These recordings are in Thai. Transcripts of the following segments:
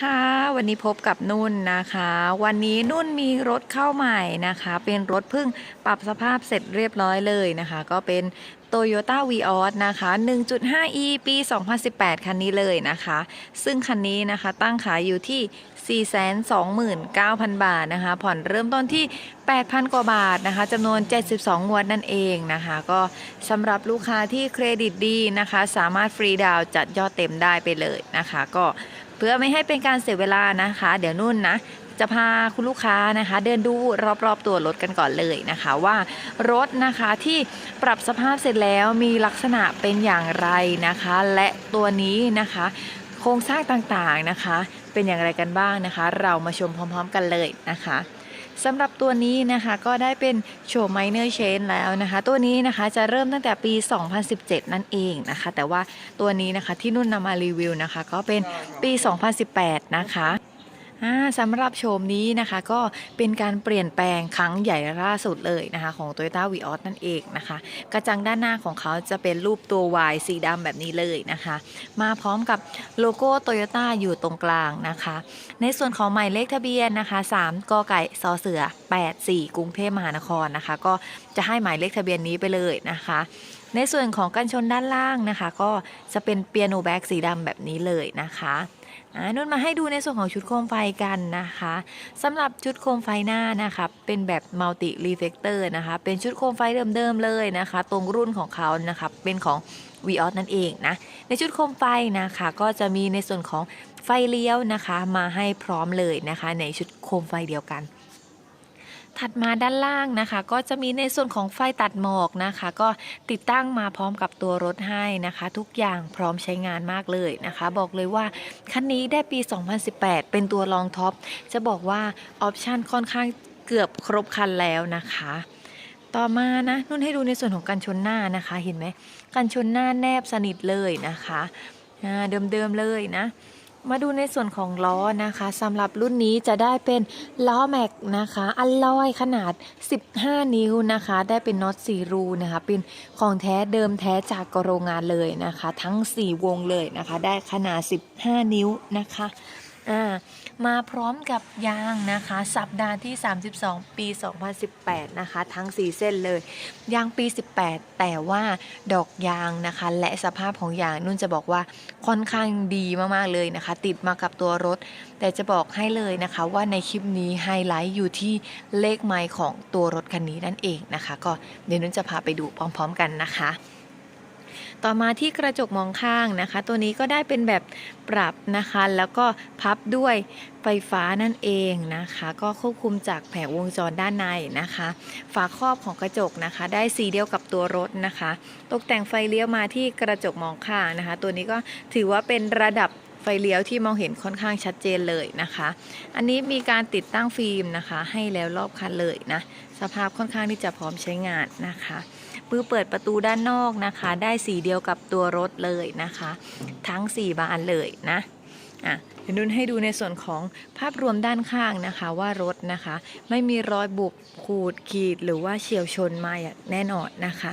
ค่ะวันนี้พบกับนุ่นนะคะ วันนี้นุ่นมีรถเข้าใหม่นะคะ เป็นรถเพิ่งปรับสภาพเสร็จเรียบร้อยเลยนะคะ ก็เป็น Toyota v ีออนะคะ 1.5e ปี 2018 คันนี้เลยนะคะ ซึ่งคันนี้นะคะตั้งขายอยู่ที่ 429,000 บาทนะคะ ผ่อนเริ่มต้นที่ 8,000 กว่าบาทนะคะจำนวน 72 งวดนั่นเองนะคะ ก็สำหรับลูกค้าที่เครดิตดีนะคะ สามารถฟรีดาวน์จัดยอดเต็มได้ไปเลยนะคะ ก็ พื่อไม่ให้เป็นการเสียเวลานะคะ เดี๋ยวนุ่นนะจะพาคุณลูกค้านะคะ เดินดูรอบๆตัวรถกันก่อนเลยนะคะว่ารถนะคะที่ปรับสภาพเสร็จแล้วมีลักษณะเป็นอย่างไรนะคะ และตัวนี้นะคะ โครงสร้างต่างๆนะคะ เป็นอย่างไรกันบ้างนะคะ เรามาชมพร้อม ๆ กันเลยนะคะ สำหรับตัวนี้นะคะก็ได้เป็นโชว์ไมเนอร์เชนแล้วนะคะ ตัวนี้นะคะจะเริ่มตั้งแต่ปี 2017 นั่นเองนะคะ แต่ว่าตัวนี้นะคะที่นุ่นนำมารีวิวนะคะ ก็เป็นปี 2018 นะคะ สำหรับโฉมนี้นะคะก็เป็นการเปลี่ยนแปลงครั้งใหญ่ล่าสุดเลยนะคะ ของ Toyota v ีออนั่นเองนะคะ กระจังด้านหน้าของเขาจะเป็นรูปตัว Y สีดำแบบนี้เลยนะคะ มาพร้อมกับโลโก้ Toyota อยู่ตรงกลางนะคะ ในส่วนของหมายเลขทะเบียนนะคะ 3กไก่ซอเสือ 84 กรุงเทพมหานครนะคะ ก็จะให้หมายเลขทะเบียนนี้ไปเลยนะคะในส่วนของกันชนด้านล่างนะคะ ก็จะเป็นเปียโนแบ็กสีดำแบบนี้เลยนะคะ อ่านุ่นมาให้ดูในส่วนของชุดโคมไฟกันนะคะสำหรับชุดโคมไฟหน้านะคะเป็นแบบมัลติรีเฟกเตอร์นะคะเป็นชุดโคมไฟเดิมๆเลยนะคะ ตรงรุ่นของเขานะคะเป็นของ v ีออนั่นเองนะในชุดโคมไฟนะคะก็จะมีในส่วนของไฟเลี้ยวนะคะ มาให้พร้อมเลยนะคะ ในชุดโคมไฟเดียวกัน ถัดมาด้านล่างนะคะ ก็จะมีในส่วนของไฟตัดหมอกนะคะ ก็ติดตั้งมาพร้อมกับตัวรถให้นะคะ ทุกอย่างพร้อมใช้งานมากเลยนะคะ บอกเลยว่าคันนี้ได้ปี 2018 เป็นตัวรองท็อป จะบอกว่าออปชันค่อนข้างเกือบครบคันแล้วนะคะต่อมานะนุ่นให้ดูในส่วนของกันชนหน้านะคะเห็นไหมกันชนหน้าแนบสนิทเลยนะคะเดิมๆเลยนะ มาดูในส่วนของล้อนะคะสำหรับรุ่นนี้จะได้เป็นล้อแม็กนะคะอัลลอยขนาด 15 นิ้วนะคะ ได้เป็นน็อต4รูนะคะ เป็นของแท้เดิมแท้จากโรงงานเลยนะคะ ทั้ง 4 วงเลยนะคะ ได้ขนาด 15 นิ้วนะคะอ่ามาพร้อมกับยางนะคะ สัปดาห์ที่ 32 ปี 2018 นะคะ ทั้ง 4 เส้นเลย ยางปี 18 แต่ว่าดอกยางนะคะ และสภาพของยางนุ่นจะบอกว่าค่อนข้างดีมาก ๆ เลยนะคะ ติดมากับตัวรถ แต่จะบอกให้เลยนะคะว่าในคลิปนี้ไฮไลท์อยู่ที่เลขไมล์ของตัวรถคันนี้นั่นเองนะคะ ก็เดี๋ยวนุ่นจะพาไปดูพร้อม ๆ กันนะคะ ต่อมาที่กระจกมองข้างนะคะ ตัวนี้ก็ได้เป็นแบบปรับนะคะ แล้วก็พับด้วยไฟฟ้านั่นเองนะคะ ก็ควบคุมจากแผงวงจรด้านในนะคะ ฝาครอบของกระจกนะคะ ได้สีเดียวกับตัวรถนะคะ ตกแต่งไฟเลี้ยวมาที่กระจกมองข้างนะคะ ตัวนี้ก็ถือว่าเป็นระดับไฟเลี้ยวที่มองเห็นค่อนข้างชัดเจนเลยนะคะ อันนี้มีการติดตั้งฟิล์มนะคะ ให้แล้วรอบคันเลยนะ สภาพค่อนข้างที่จะพร้อมใช้งานนะคะ มือเปิดประตูด้านนอกนะคะ ได้สีเดียวกับตัวรถเลยนะคะ ทั้ง 4 บานเลยนะอะเดี๋ยวนุ่นให้ดูในส่วนของภาพรวมด้านข้างนะคะว่ารถนะคะ ไม่มีรอยบุบขูดขีดหรือว่าเฉียวชนมาอย่างแน่นอนนะคะ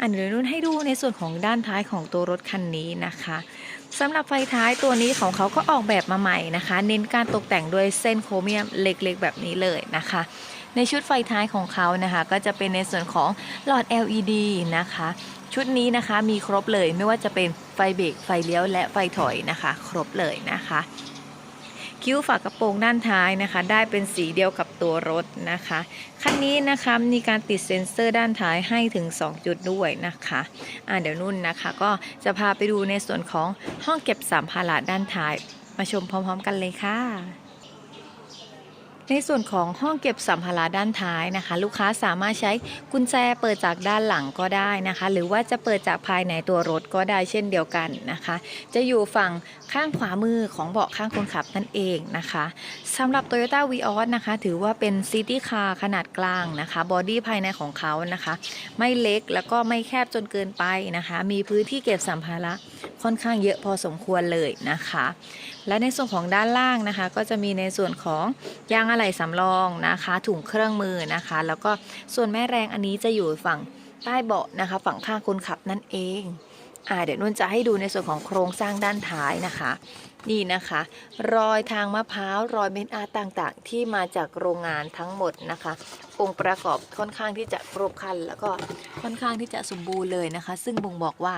อันเดี๋ยวนุ่นให้ดูในส่วนของด้านท้ายของตัวรถคันนี้นะคะสำหรับไฟท้ายตัวนี้ของเขาก็ออกแบบมาใหม่นะคะ เน้นการตกแต่งด้วยเส้นโครเมียมเล็กๆ แบบนี้เลยนะคะ ในชุดไฟท้ายของเขานะคะ ก็จะเป็นในส่วนของหลอด LED นะคะ ชุดนี้นะคะมีครบเลยไม่ว่าจะเป็นไฟเบรกไฟเลี้ยวและไฟถอยนะคะ ครบเลยนะคะ คิ้วฝากระโปรงด้านท้ายนะคะ ได้เป็นสีเดียวกับตัวรถนะคะคันนี้นะคะมีการติดเซ็นเซอร์ด้านท้ายให้ถึง 2 จุดด้วยนะคะอ่าเดี๋ยวนุ่นนะคะ ก็จะพาไปดูในส่วนของห้องเก็บสัมภาระด้านท้าย มาชมพร้อม ๆ กันเลยค่ะ ในส่วนของห้องเก็บสัมภาระด้านท้ายนะคะ ลูกค้าสามารถใช้กุญแจเปิดจากด้านหลังก็ได้นะคะ หรือว่าจะเปิดจากภายในตัวรถก็ได้เช่นเดียวกันนะคะ จะอยู่ฝั่งข้างขวามือของเบาะข้างคนขับนั่นเองนะคะสำหรับ Toyota v ีออนะคะ ถือว่าเป็นซิตี้คาร์ขนาดกลางนะคะบอดี้ภายในของเขานะคะ ไม่เล็กแล้วก็ไม่แคบจนเกินไปนะคะ มีพื้นที่เก็บสัมภาระค่อนข้างเยอะพอสมควรเลยนะคะ และในส่วนของด้านล่างนะคะ ก็จะมีในส่วนของยางอะไหล่สำรองนะคะ ถุงเครื่องมือนะคะ แล้วก็ส่วนแม่แรงอันนี้จะอยู่ฝั่งใต้เบาะนะคะ ฝั่งข้างคนขับนั่นเอง อ่าเดี๋ยวนุ่นจะให้ดูในส่วนของโครงสร้างด้านท้ายนะคะ นี่นะคะ รอยทางมะพร้าวรอยเม็ดอาร์ตต่างๆ ที่มาจากโรงงานทั้งหมดนะคะ องค์ประกอบค่อนข้างที่จะครบครัน แล้วก็ค่อนข้างที่จะสมบูรณ์เลยนะคะ ซึ่งบ่งบอกว่า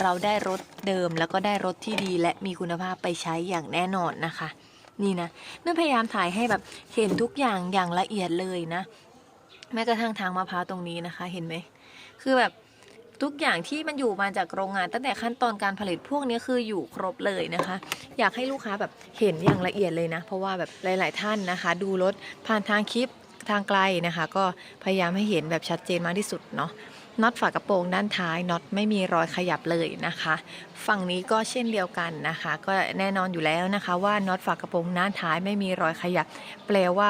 เราได้รถเดิมแล้วก็ได้รถที่ดีและมีคุณภาพไปใช้อย่างแน่นอนนะคะ นี่นะนุ่นพยายามถ่ายให้แบบเห็นทุกอย่างอย่างละเอียดเลยนะ แม้กระทั่งทางมะพร้าวตรงนี้นะคะเห็นไหมคือแบบ ทุกอย่างที่มันอยู่มาจากโรงงาน ตั้งแต่ขั้นตอนการผลิตพวกนี้คืออยู่ครบเลยนะคะ อยากให้ลูกค้าแบบเห็นอย่างละเอียดเลยนะ เพราะว่าแบบหลาย ๆ ท่านนะคะ ดูรถผ่านทางคลิปทางไกลนะคะ ก็พยายามให้เห็นแบบชัดเจนมากที่สุดเนาะน็อตฝากระโปรงด้านท้ายน็อตไม่มีรอยขยับเลยนะคะ ฝั่งนี้ก็เช่นเดียวกันนะคะ ก็แน่นอนอยู่แล้วนะคะ ว่าน็อตฝากระโปรงด้านท้ายไม่มีรอยขยับ แปลว่า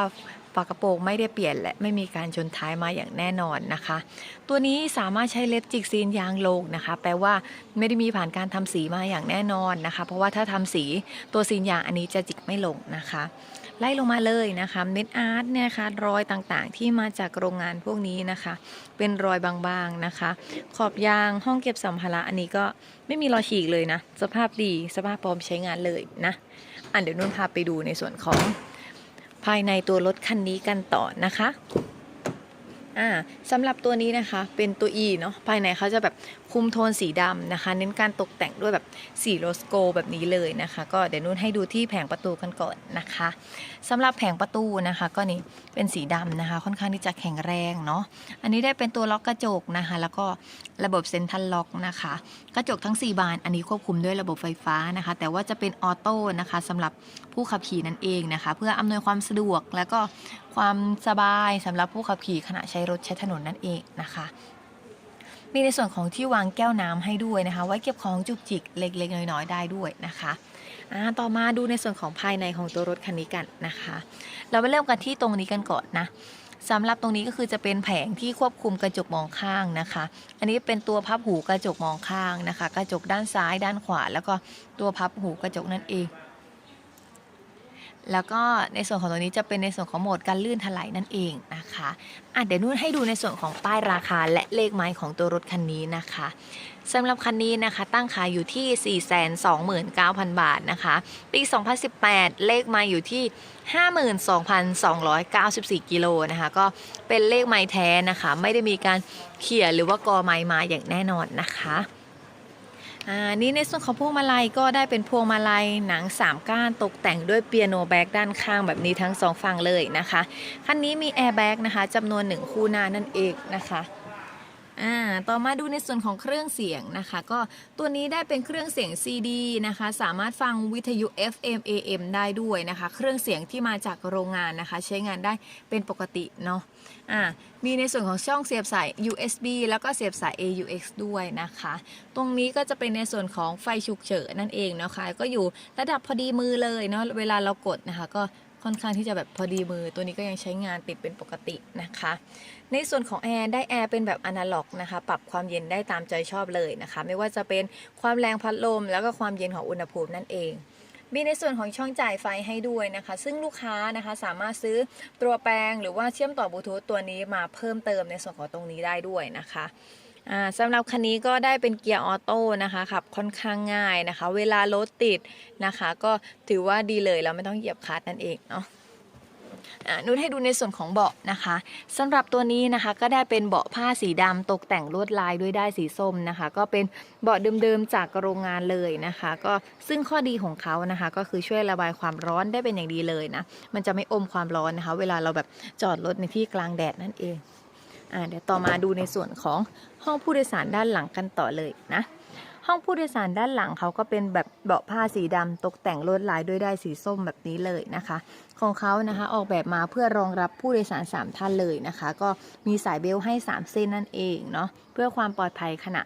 ฝากระโปรงไม่ได้เปลี่ยนและไม่มีการชนท้ายมาอย่างแน่นอนนะคะ ตัวนี้สามารถใช้เล็บจิกซีนยางโลงนะคะ แปลว่าไม่ได้มีผ่านการทำสีมาอย่างแน่นอนนะคะ เพราะว่าถ้าทำสีตัวซีนยางอันนี้จะจิกไม่ลงนะคะไล่ลงมาเลยนะคะเม็ดอาร์ตเนี่ยนะคะรอยต่างๆ ที่มาจากโรงงานพวกนี้นะคะ เป็นรอยบางๆนะคะ ขอบยางห้องเก็บสัมภาระอันนี้ก็ไม่มีรอยฉีกเลยนะ สภาพดีสภาพพร้อมใช้งานเลยนะ อันเดี๋ยวนุ่นพาไปดูในส่วนของ ภายในตัวรถคันนี้กันต่อนะคะ อ่าสำหรับตัวนี้นะคะเป็นตัว E เนาะภายในเขาจะแบบคุมโทนสีดำนะคะ เน้นการตกแต่งด้วยแบบสีโรสโกแบบนี้เลยนะคะ ก็เดี๋ยวนุ่นให้ดูที่แผงประตูกันก่อนนะคะสำหรับแผงประตูนะคะ ก็นี่เป็นสีดำนะคะ ค่อนข้างที่จะแข็งแรงเนาะอันนี้ได้เป็นตัวล็อกกระจกนะคะ แล้วก็ระบบเซ็นทัลล็อกนะคะ กระจกทั้ง 4 บาน อันนี้ควบคุมด้วยระบบไฟฟ้านะคะ แต่ว่าจะเป็นออโต้นะคะสำหรับผู้ขับขี่นั่นเองนะคะ เพื่ออำนวยความสะดวกแล้วก็ความสบายสำหรับผู้ขับขี่ขณะใช้รถใช้ถนนนั่นเองนะคะ มีในส่วนของที่วางแก้วน้ำให้ด้วยนะคะ ไว้เก็บของจุกจิกเล็กๆ น้อยๆ ได้ด้วยนะคะต่อมาดูในส่วนของภายในของตัวรถคันนี้กันนะคะ เราไปเริ่มกันที่ตรงนี้กันก่อนนะสำหรับตรงนี้ก็คือจะเป็นแผงที่ควบคุมกระจกมองข้างนะคะ อันนี้เป็นตัวพับหูกระจกมองข้างนะคะ กระจกด้านซ้ายด้านขวา แล้วก็ตัวพับหูกระจกนั่นเอง แล้วก็ในส่วนของตัวนี้จะเป็นในส่วนของโหมดการลื่นถลายนั่นเองนะคะอะเดี๋ยวนุ่นให้ดูในส่วนของป้ายราคาและเลขไม้ของตัวรถคันนี้นะคะสำหรับคันนี้นะคะตั้งขายอยู่ที่ 429,000 บาทนะคะ ปี 2018 เลขไม้อยู่ที่ 52,294 กิโลนะคะ ก็เป็นเลขไม้แท้นะคะ ไม่ได้มีการเขี่ยหรือว่ากอไม้มาอย่างแน่นอนนะคะ อ่านี่ในส่วนของพวงมาลัยก็ได้เป็นพวงมาลัยหนัง 3 ก้านตกแต่งด้วยเปียโนแบ็กด้านข้างแบบนี้ทั้งสองฝั่งเลยนะคะคันนี้มีแอร์แบ็กนะคะจำนวนหนึ่งคู่หน้านั่นเองนะคะอ่าต่อมาดูในส่วนของเครื่องเสียงนะคะ ก็ตัวนี้ได้เป็นเครื่องเสียง CD นะคะ สามารถฟังวิทยุ FM AM ได้ด้วยนะคะ เครื่องเสียงที่มาจากโรงงานนะคะ ใช้งานได้เป็นปกติเนาะ อ่ามีในส่วนของช่องเสียบสาย USB แล้วก็เสียบสาย AUX ด้วยนะคะ ตรงนี้ก็จะเป็นในส่วนของไฟฉุกเฉินนั่นเองนะคะ ก็อยู่ระดับพอดีมือเลยเนาะเวลาเรากดนะคะ ก็ค่อนข้างที่จะแบบพอดีมือ ตัวนี้ก็ยังใช้งานติดเป็นปกตินะคะ ในส่วนของแอร์ได้แอร์เป็นแบบอนาล็อกนะคะ ปรับความเย็นได้ตามใจชอบเลยนะคะ ไม่ว่าจะเป็นความแรงพัดลม แล้วก็ความเย็นของอุณหภูมินั่นเอง มีในส่วนของช่องจ่ายไฟให้ด้วยนะคะ ซึ่งลูกค้านะคะสามารถซื้อตัวแปลงหรือว่าเชื่อมต่อบลูทูธตัวนี้มาเพิ่มเติมในส่วนของตรงนี้ได้ด้วยนะคะสำหรับคันนี้ก็ได้เป็นเกียร์ออโต้นะคะขับค่อนข้างง่ายนะคะ เวลารถติดนะคะ ก็ถือว่าดีเลยเราไม่ต้องเหยียบคลัตช์นั่นเองเนาะ นุ่นให้ดูในส่วนของเบาะนะคะสำหรับตัวนี้นะคะก็ได้เป็นเบาะผ้าสีดำตกแต่งลวดลายด้วยได้สีส้มนะคะ ก็เป็นเบาะเดิมๆจากโรงงานเลยนะคะ ก็ซึ่งข้อดีของเขานะคะ ก็คือช่วยระบายความร้อนได้เป็นอย่างดีเลยนะมันจะไม่อมความร้อนนะคะ เวลาเราแบบจอดรถในที่กลางแดดนั่นเองอ่าเดี๋ยวต่อมาดูในส่วนของห้องผู้โดยสารด้านหลังกันต่อเลยนะ ห้องผู้โดยสารด้านหลังเขาก็เป็นแบบเบาะผ้าสีดำตกแต่งลวดลายด้วยได้สีส้มแบบนี้เลยนะคะ ของเขานะคะออกแบบมาเพื่อรองรับผู้โดยสาร 3 ท่านเลยนะคะ ก็มีสายเบลต์ให้ 3 เส้นนั่นเองเนาะเพื่อความปลอดภัยขณะ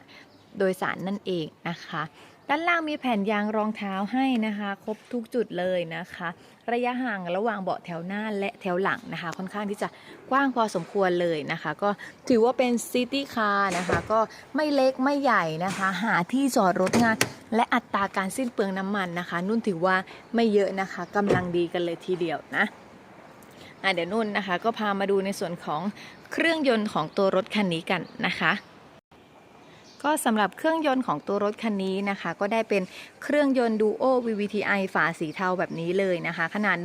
โดยสารนั่นเองนะคะ ด้านล่างมีแผ่นยางรองเท้าให้นะคะ ครบทุกจุดเลยนะคะ ระยะห่างระหว่างเบาะแถวหน้าและแถวหลังนะคะ ค่อนข้างที่จะกว้างพอสมควรเลยนะคะ ก็ถือว่าเป็นซิตี้คาร์นะคะ ก็ไม่เล็กไม่ใหญ่นะคะ หาที่จอดรถง่ายและอัตราการสิ้นเปลืองน้ำมันนะคะ นุ่นถือว่าไม่เยอะนะคะกำลังดีกันเลยทีเดียวนะอะเดี๋ยวนุ่นนะคะ ก็พามาดูในส่วนของเครื่องยนต์ของตัวรถคันนี้กันนะคะ ก็สำหรับเครื่องยนต์ของตัวรถคันนี้นะคะ ก็ได้เป็นเครื่องยนต์ Duo VVTi ฝาสีเทาแบบนี้เลยนะคะ ขนาด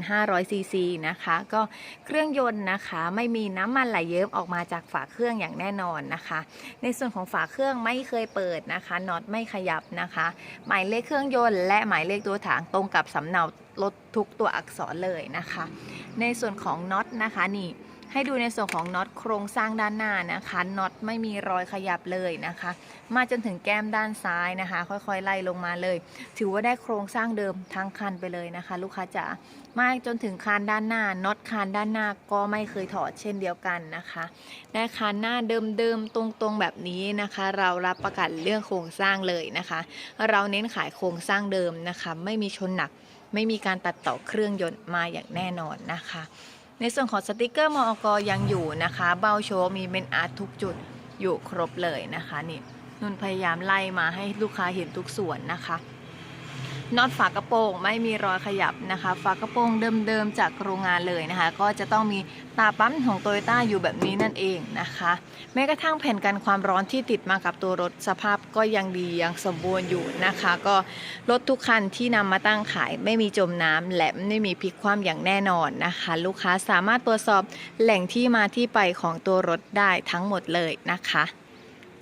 1,500 ซีซีนะคะ ก็เครื่องยนต์นะคะไม่มีน้ำมันไหลเยิ้มออกมาจากฝาเครื่องอย่างแน่นอนนะคะ ในส่วนของฝาเครื่องไม่เคยเปิดนะคะน็อตไม่ขยับนะคะ หมายเลขเครื่องยนต์และหมายเลขตัวถังตรงกับสำเนารถทุกตัวอักษรเลยนะคะ ในส่วนของน็อตนะคะนี่ ให้ดูในส่วนของน็อตโครงสร้างด้านหน้านะคะน็อตไม่มีรอยขยับเลยนะคะ มาจนถึงแก้มด้านซ้ายนะคะ ค่อยๆไล่ลงมาเลย ถือว่าได้โครงสร้างเดิมทั้งคันไปเลยนะคะ ลูกค้าจ๋ามาจนถึงคานด้านหน้าน็อตคานด้านหน้าก็ไม่เคยถอดเช่นเดียวกันนะคะได้คานหน้าเดิมๆตรงๆแบบนี้นะคะ เรารับประกันเรื่องโครงสร้างเลยนะคะ เราเน้นขายโครงสร้างเดิมนะคะ ไม่มีชนหนักไม่มีการตัดต่อเครื่องยนต์มาอย่างแน่นอนนะคะ ในส่วนของสติกเกอร์มอกยังอยู่นะคะ เบ้าโชว์มีเมนอาร์ตทุกจุดอยู่ครบเลยนะคะนี่นุ่นพยายามไล่มาให้ลูกค้าเห็นทุกส่วนนะคะ น็อตฝากระโปรงไม่มีรอยขยับนะคะ ฝากระโปรงเดิมๆจากโรงงานเลยนะคะ ก็จะต้องมีตาปั๊มของโตโยต้าอยู่แบบนี้นั่นเองนะคะ แม้กระทั่งแผ่นกันความร้อนที่ติดมากับตัวรถสภาพก็ยังดียังสมบูรณ์อยู่นะคะ ก็รถทุกคันที่นำมาตั้งขาย ไม่มีจมน้ำและไม่มีพลิกคว่ำอย่างแน่นอนนะคะ ลูกค้าสามารถตรวจสอบแหล่งที่มาที่ไปของตัวรถได้ทั้งหมดเลยนะคะ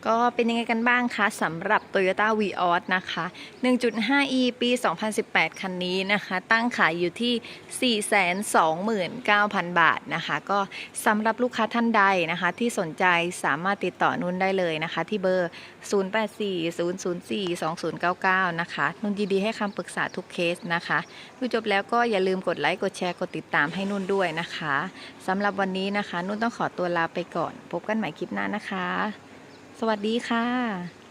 ก็เป็นยังไงกันบ้างคะสำหรับ Toyota v ีออนะคะ 1.5e ปี 2018 คันนี้นะคะ ตั้งขายอยู่ที่ 429,000 บาทนะคะ ก็สำหรับลูกค้าท่านใดนะคะ ที่สนใจสามารถติดต่อนุ่นได้เลยนะคะ ที่เบอร์ 0840042099 นะคะนุ่นยินดีให้คำปรึกษาทุกเคสนะคะดูจบแล้วก็อย่าลืมกดไลค์ กดแชร์ กดติดตามให้นุ่นด้วยนะคะสำหรับวันนี้นะคะ นุ่นต้องขอตัวลาไปก่อน พบกันใหม่คลิปหน้านะคะ วัสดีค่ะ